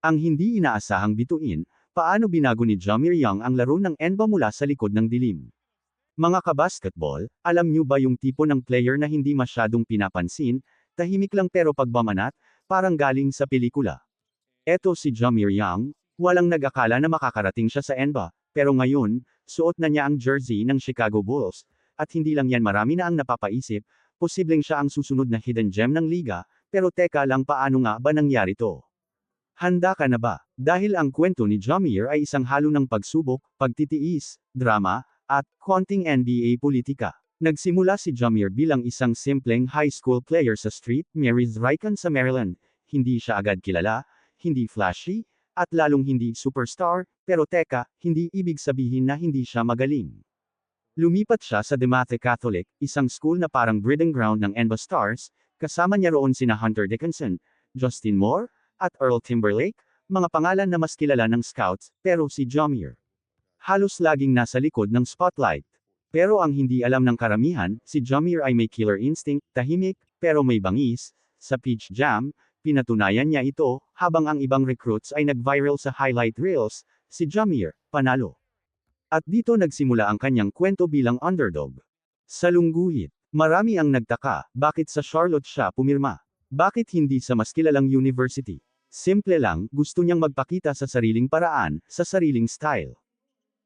Ang hindi inaasahang bituin, paano binago ni Jamir Young ang laro ng NBA mula sa likod ng dilim. Mga kabasketball, alam niyo ba yung tipo ng player na hindi masyadong pinapansin, tahimik lang pero pagbamanat, parang galing sa pelikula. Eto si Jamir Young, walang nag-akala na makakarating siya sa NBA, pero ngayon, suot na niya ang jersey ng Chicago Bulls, at hindi lang yan marami na ang napapaisip, posibleng siya ang susunod na hidden gem ng liga, pero teka lang paano nga ba nangyari to? Handa ka na ba? Dahil ang kwento ni Jamir ay isang halo ng pagsubok, pagtitiis, drama, at konting NBA politika. Nagsimula si Jamir bilang isang simpleng high school player sa street, Mary's Ricon sa Maryland. Hindi siya agad kilala, hindi flashy, at lalong hindi superstar, pero teka, hindi ibig sabihin na hindi siya magaling. Lumipat siya sa Dematha Catholic, isang school na parang breeding ground ng NBA stars, kasama niya roon sina Hunter Dickinson, Justin Moore, at Earl Timberlake, mga pangalan na mas kilala ng scouts, pero si Jamir. Halos laging nasa likod ng spotlight. Pero ang hindi alam ng karamihan, si Jamir ay may killer instinct, tahimik, pero may bangis. Sa Peach Jam, pinatunayan niya ito, habang ang ibang recruits ay nag-viral sa highlight reels, si Jamir, panalo. At dito nagsimula ang kanyang kwento bilang underdog. Sa lungguhit, marami ang nagtaka, bakit sa Charlotte siya pumirma? Bakit hindi sa mas kilalang university? Simple lang, gusto niyang magpakita sa sariling paraan, sa sariling style.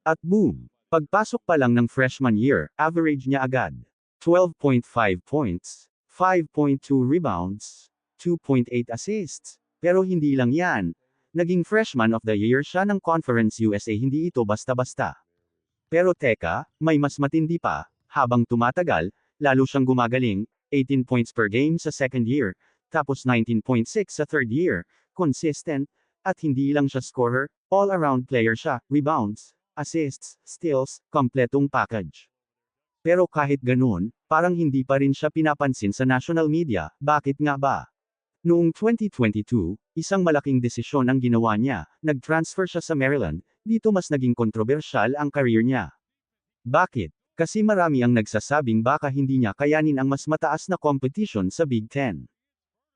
At boom! Pagpasok pa lang ng freshman year, average niya agad. 12.5 points, 5.2 rebounds, 2.8 assists. Pero hindi lang yan. Naging freshman of the year siya ng Conference USA hindi ito basta-basta. Pero teka, may mas matindi pa, habang tumatagal, lalo siyang gumagaling, 18 points per game sa second year, tapos 19.6 sa third year, consistent, at hindi lang siya scorer, all-around player siya, rebounds, assists, steals, kompletong package. Pero kahit ganoon, parang hindi pa rin siya pinapansin sa national media, bakit nga ba? Noong 2022, isang malaking desisyon ang ginawa niya, nag-transfer siya sa Maryland, dito mas naging kontrobersyal ang career niya. Bakit? Kasi marami ang nagsasabing baka hindi niya kayanin ang mas mataas na competition sa Big Ten.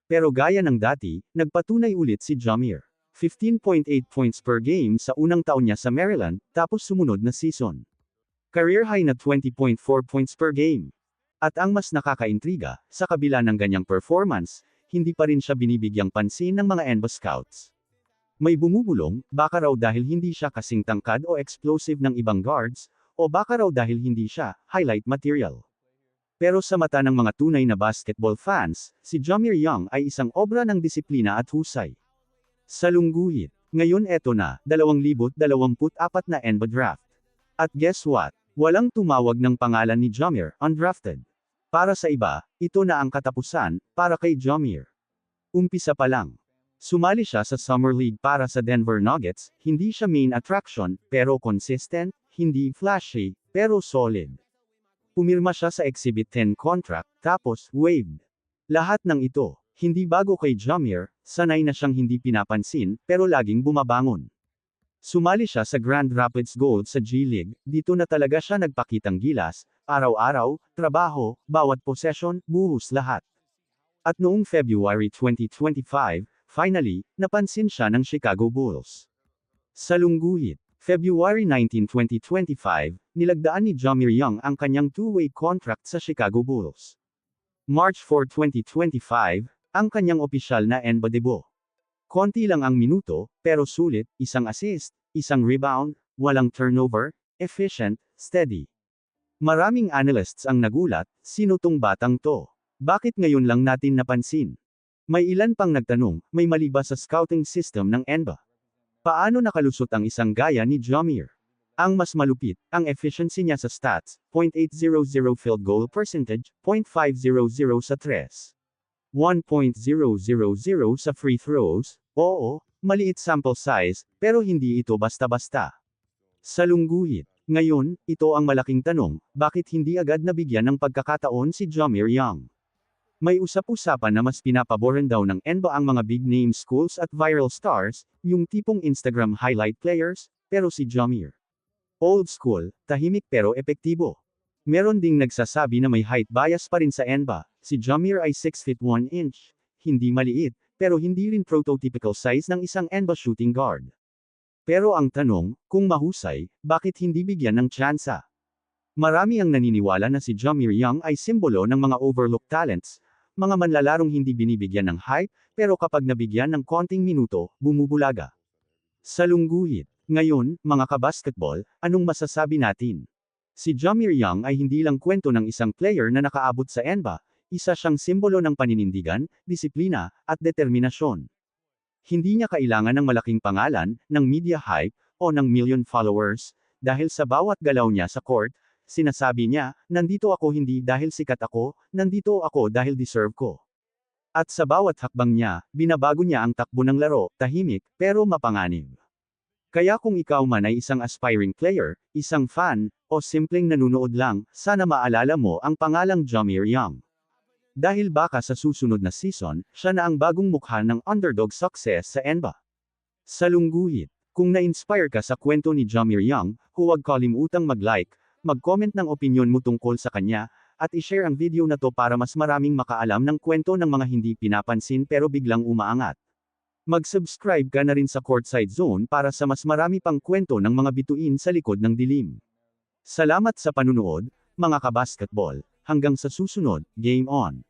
Pero gaya ng dati, nagpatunay ulit si Jamir. 15.8 points per game sa unang taon niya sa Maryland, tapos sumunod na season. Career high na 20.4 points per game. At ang mas nakakaintriga, sa kabila ng ganyang performance, hindi pa rin siya binibigyang pansin ng mga NBA scouts. May bumubulong, baka raw dahil hindi siya kasing tangkad o explosive ng ibang guards, o baka raw dahil hindi siya highlight material. Pero sa mata ng mga tunay na basketball fans, si Jamir Young ay isang obra ng disiplina at husay. Sa lungguhit, ngayon eto na, 2024 na NBA draft. At guess what? Walang tumawag ng pangalan ni Jamir, undrafted. Para sa iba, ito na ang katapusan, para kay Jamir. Umpisa pa lang. Sumali siya sa Summer League para sa Denver Nuggets, hindi siya main attraction, pero consistent, hindi flashy, pero solid. Pumirma siya sa Exhibit 10 contract, tapos, waived. Lahat ng ito, hindi bago kay Jamir, sanay na siyang hindi pinapansin, pero laging bumabangon. Sumali siya sa Grand Rapids Gold sa G-League, dito na talaga siya nagpakitang gilas, araw-araw, trabaho, bawat possession, buhos lahat. At noong February 2025, finally, napansin siya ng Chicago Bulls. Sa lungguhit, February 19, 2025, nilagdaan ni Jamir Young ang kanyang two-way contract sa Chicago Bulls. March 4, 2025, ang kanyang opisyal na NBA debut. Konti lang ang minuto, pero sulit, isang assist, isang rebound, walang turnover, efficient, steady. Maraming analysts ang nagulat, sino tong batang to? Bakit ngayon lang natin napansin? May ilan pang nagtanong, may mali ba sa scouting system ng NBA? Paano nakalusot ang isang gaya ni Jamir? Ang mas malupit, ang efficiency niya sa stats, 0.800 field goal percentage, 0.500 sa tres. 1.000 sa free throws, oo, maliit sample size, pero hindi ito basta-basta. Sa lungguhit, ngayon, ito ang malaking tanong, bakit hindi agad nabigyan ng pagkakataon si Jamir Young? May usap-usapan na mas pinapaboran daw ng NBA ang mga big name schools at viral stars, yung tipong Instagram highlight players, pero si Jamir. Old school, tahimik pero epektibo. Meron ding nagsasabi na may height bias pa rin sa NBA, si Jamir ay 6 feet 1 inch, hindi maliit, pero hindi rin prototypical size ng isang NBA shooting guard. Pero ang tanong, kung mahusay, bakit hindi bigyan ng tsansa? Marami ang naniniwala na si Jamir Young ay simbolo ng mga overlooked talents, mga manlalarong hindi binibigyan ng hype, pero kapag nabigyan ng konting minuto, bumubulaga. Salungguhit. Ngayon, mga kabasketball, anong masasabi natin? Si Jamir Young ay hindi lang kwento ng isang player na nakaabot sa NBA, isa siyang simbolo ng paninindigan, disiplina, at determinasyon. Hindi niya kailangan ng malaking pangalan, ng media hype, o ng million followers, dahil sa bawat galaw niya sa court, sinasabi niya, nandito ako hindi dahil sikat ako, nandito ako dahil deserve ko. At sa bawat hakbang niya, binabago niya ang takbo ng laro, tahimik, pero mapanganib. Kaya kung ikaw man ay isang aspiring player, isang fan, o simpleng nanunood lang, sana maalala mo ang pangalang Jamir Young. Dahil baka sa susunod na season, siya na ang bagong mukha ng underdog success sa NBA. Salungguhit. Kung na-inspire ka sa kwento ni Jamir Young, huwag kalimutang mag-like, mag-comment ng opinion mo tungkol sa kanya, at i-share ang video na to para mas maraming makaalam ng kwento ng mga hindi pinapansin pero biglang umaangat. Mag-subscribe ka na rin sa Courtside Zone para sa mas marami pang kwento ng mga bituin sa likod ng dilim. Salamat sa panunood, mga kabasketball. Hanggang sa susunod, game on!